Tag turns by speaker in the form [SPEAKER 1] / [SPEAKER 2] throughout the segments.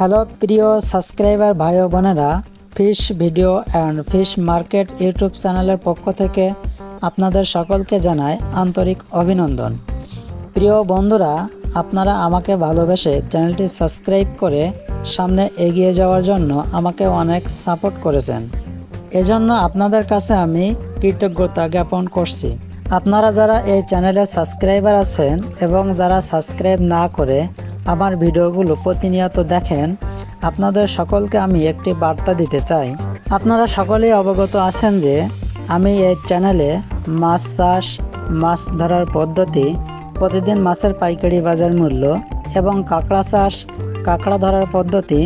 [SPEAKER 1] Hello প্রিয় subscriber ভাই বোনেরা, fish video and fish market YouTube চ্যানেলের পক্ষ থেকে আপনাদের সকলকে জানায় আন্তরিক অভিনন্দন। প্রিয় বন্ধুরা, আপনারা আমাকে ভালোবেসে চ্যানেলটি সাবস্ক্রাইব করে সামনে এগিয়ে যাওয়ার জন্য আমাকে অনেক সাপোর্ট করেছেন। এজন্য আপনাদের কাছে আমি কৃতজ্ঞতা জ্ঞাপন করছি। আপনারা যারা এই চ্যানেলে সাবস্ক্রাইবার আছেন এবং যারা সাবস্ক্রাইব না করে আমার ভিডিওগুলো প্রতিনিয়ত দেখেন, আপনাদের সকলকে আমি একটি বার্তা দিতে চাই। আপনারা সকলেই অবগত আছেন যে, আমি এই চ্যানেলে মাছ চাষ, মাছ ধরার পদ্ধতি, প্রতিদিন মাছের পাইকারি বাজার মূল্য এবং কাঁকড়া চাষ, কাঁকড়া ধরার পদ্ধতি,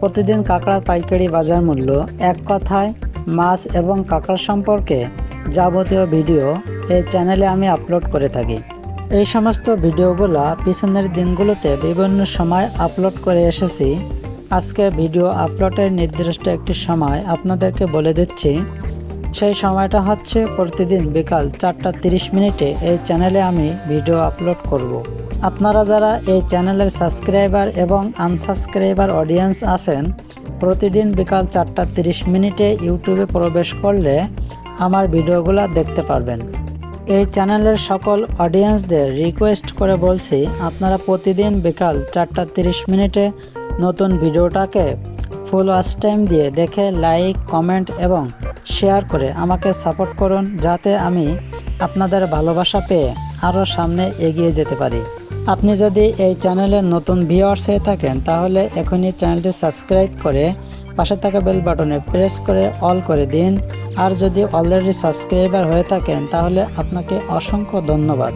[SPEAKER 1] প্রতিদিন কাঁকড়ার পাইকারি বাজার মূল্য, এক কথায় মাছ এবং কাঁকড়া সম্পর্কে যাবতীয় ভিডিও এই চ্যানেলে আমি আপলোড করে থাকি। এই সমস্ত ভিডিওগুলো পিছনের দিনগুলোতে বিভিন্ন সময় আপলোড করে এসেছি। আজকে ভিডিও আপলোডের নির্দিষ্ট একটি সময় আপনাদেরকে বলে দিচ্ছি। সেই সময়টা হচ্ছে প্রতিদিন বিকাল চারটা তিরিশ মিনিটে এই চ্যানেলে আমি ভিডিও আপলোড করব। আপনারা যারা এই চ্যানেলের সাবস্ক্রাইবার এবং আনসাবস্ক্রাইবার অডিয়েন্স আছেন, প্রতিদিন বিকাল চারটা তিরিশ মিনিটে ইউটিউবে প্রবেশ করলে আমার ভিডিওগুলো দেখতে পারবেন। এই চ্যানেলের সকল অডিয়েন্সদের রিকোয়েস্ট করে বলছি, আপনারা প্রতিদিন বিকাল চারটা তিরিশ মিনিটে নতুন ভিডিওটাকে ফুল ওয়াচ টাইম দিয়ে দেখে লাইক কমেন্ট এবং শেয়ার করে আমাকে সাপোর্ট করুন, যাতে আমি আপনাদের ভালোবাসা পেয়ে আরও সামনে এগিয়ে যেতে পারি। আপনি যদি এই চ্যানেলে নতুন ভিউয়ার্স হয়ে থাকেন, তাহলে এখনই চ্যানেলটি সাবস্ক্রাইব করে পাশে থাকা বেল বাটনে প্রেস করে অল করে দিন। আর যদি অলরেডি সাবস্ক্রাইবার হয়ে থাকেন, তাহলে আপনাকে অসংখ্য ধন্যবাদ।